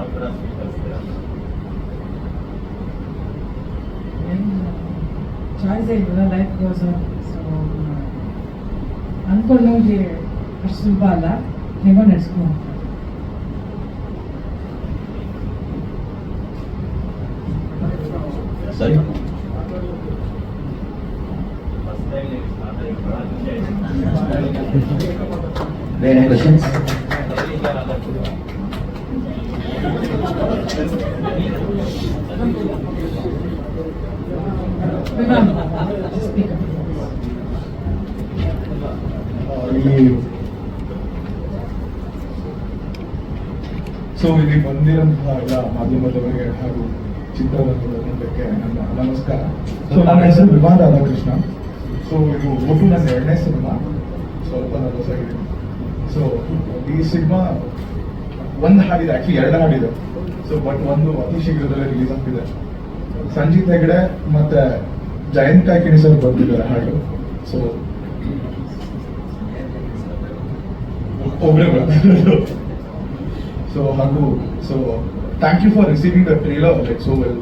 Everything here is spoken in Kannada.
ಯಾವ ಥರ ಸ್ವೀಕರಿಸ್ತೀರಾ ಚಾಯ್ಸ್ ಇಲ್ಲ ಲೈಫ್ ಗೋಸ್ ಸೊ ಅನ್ಕೊಂಡೋಗಿ ಅಷ್ಟು ಸುಲಭ ಅಲ್ಲ ಹೇಗೋ ನಡೆಸ್ಕೊಂಡು ಹೋಗ್ತಾರೆ ಸರಿ ಫಸ್ಟ್ ಟೈಮ್ So ಇಲ್ಲಿ ಬಂದಿರಂತಹ ಎಲ್ಲ ಮಾಧ್ಯಮದವರಿಗೆ ಹಾಗೂ ಚಿತ್ರರಂಗದ ತಂಡಕ್ಕೆ ನನ್ನ ನಮಸ್ಕಾರ. ಸೊ ನನ್ನ ಹೆಸರು ವಿಮಾನ ರಾಧಾಕೃಷ್ಣ. ಸೊ ಇದು ಒಟ್ಟು ನನ್ನ ಎರಡನೇ ಸಿನಿಮಾ. ಸ್ವಲ್ಪ ನರ್ವಸ್ ಆಗಿದೆ. ಸೊ ಈ ಸಿನಿಮಾ ಒಂದು ಹಾಡಿದೆ ಆಕ್ಚುಲಿ ಎರಡು ಹಾಡಿದೆ. ಸೊ ಬಟ್ ಒಂದು ಅತಿ ಶೀಘ್ರದಲ್ಲೇ ರಿಲೀಸ್ ಆಗ್ತಿದೆ. ಸಂಜೀತ್ ಹೆಗಡೆ ಮತ್ತೆ ಜಯಂತ್ ಕಾಕಿಣಿ ಸರ್ ಬಂದಿದ್ದಾರೆ ಹಾಡು. ಸೊ ಒಬ್ಬರೇ ಸೊ ಹಾಗೂ so thank you for receiving the trailer like so well